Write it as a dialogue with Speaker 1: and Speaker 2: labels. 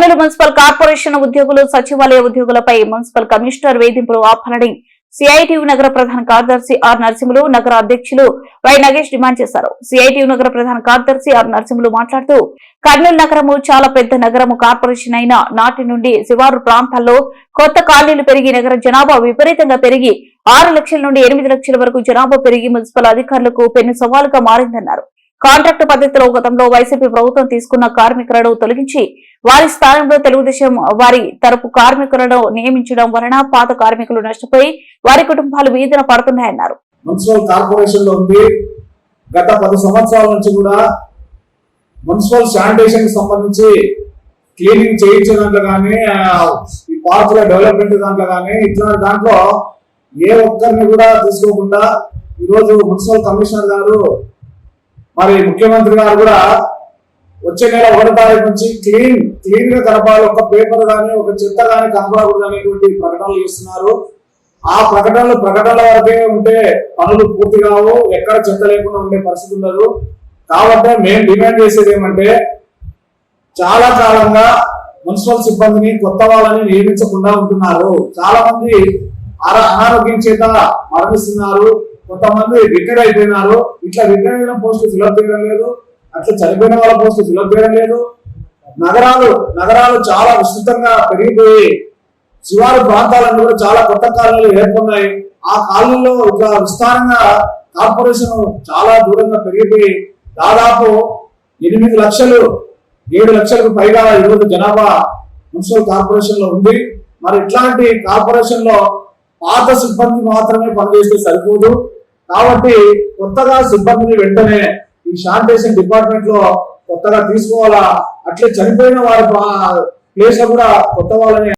Speaker 1: Kurnool municipal corporation ఉద్యోగులు సచివాలయ ఉద్యోగులపై municipal commissioner వేధింపులు ఆపాలని సిఐటియు నగర ప్రధాన కార్యదర్శి ఆర్ నరసింహులు నగర అధ్యక్షులు వై నగేష్ డిమాండ్ చేశారు. సిఐటియు నగర ప్రధాన కార్యదర్శి ఆర్ నరసింహులు మాట్లాడుతూ కర్నూలు నగరము చాలా పెద్ద నగరము కార్పొరేషన్ అయిన నాటి నుండి శివారు ప్రాంతాల్లో కొత్త కాలనీలు పెరిగి నగర జనాభా విపరీతంగా పెరిగి ఆరు లక్షల నుండి ఎనిమిది లక్షల వరకు జనాభా పెరిగి మున్సిపల్ అధికారులకు పెను సవాలుగా మారిందన్నారు. కాంట్రాక్టు పద్ధతిలో గతంలో వైసీపీ ప్రభుత్వం తీసుకున్న కార్మికులను తొలగించి వారి స్థానంలో తెలుగుదేశం వారి తరపు కార్మికులను నియమించడం వలన పాత కార్మికులు నష్టపోయి వారి కుటుంబాలు వీధిన పడుతున్నాయన్నారు.
Speaker 2: మున్సిపల్ కార్పొరేషన్లో ఉంది గత పది సంవత్సరాల నుంచి కూడా మున్సిపల్ శానిటేషన్కి సంబంధించి క్లీనింగ్ చేయించే దాంట్లో కానీ ఈ పార్కుల డెవలప్మెంట్ దాంట్లో కానీ ఇట్లాంటి దాంట్లో ఏ ఒక్కరిని కూడా తీసుకోకుండా ఈరోజు మున్సిపల్ కమిషనర్ గారు మరి ముఖ్యమంత్రి గారు కూడా వచ్చే నెల ఒకటి తారీఖు నుంచి క్లీన్ క్లీన్గా కనపాలి ఒక పేపర్ కానీ ఒక చెత్త కానీ కనపడకూడదు అనేటువంటి ప్రకటనలు చేస్తున్నారు. ఆ ప్రకటనలు ప్రకటనల వరకే ఉంటే పనులు పూర్తి కావు. ఎక్కడ చెత్త లేకుండా ఉండే పరిస్థితి ఉండదు. కాబట్టి మేము డిమాండ్ చేసేది ఏమంటే చాలా కాలంగా మున్సిపల్ సిబ్బందిని కొత్త వాళ్ళని నియమించకుండా ఉంటున్నారు. చాలా మంది అర- అనారోగ్యం చేత మరణిస్తున్నారు. కొంతమంది రిటైర్ అయిపోయినారు. ఇట్లా రిటైర్ అయిన పోస్ట్ ఫిలప్ చేయడం లేదు. అట్లా చనిపోయిన వాళ్ళ పోస్ట్ ఫిలప్ చేయడం లేదు. నగరాలు నగరాలు చాలా విస్తృతంగా పెరిగిపోయి శివారు ప్రాంతాలను కూడా చాలా కొత్త కాలనీలు ఏర్పడినాయి. ఆ కాలనీలో ఇట్లా విస్తారంగా కార్పొరేషన్ చాలా దూరంగా పెరిగిపోయి దాదాపు ఎనిమిది లక్షలు ఏడు లక్షలకు పైగా ఈరోజు జనాభా మున్సిపల్ కార్పొరేషన్లో ఉంది. మరి ఇట్లాంటి కార్పొరేషన్లో పాత సిబ్బంది మాత్రమే పనిచేస్తే సరిపోదు. కాబట్టి కొత్తగా సిబ్బందిని వెంటనే ఈ శానిటేషన్ డిపార్ట్మెంట్లో కొత్తగా తీసుకోవాలా? అట్లే చనిపోయిన వారి ప్లేస్లో కూడా కొత్త వాళ్ళని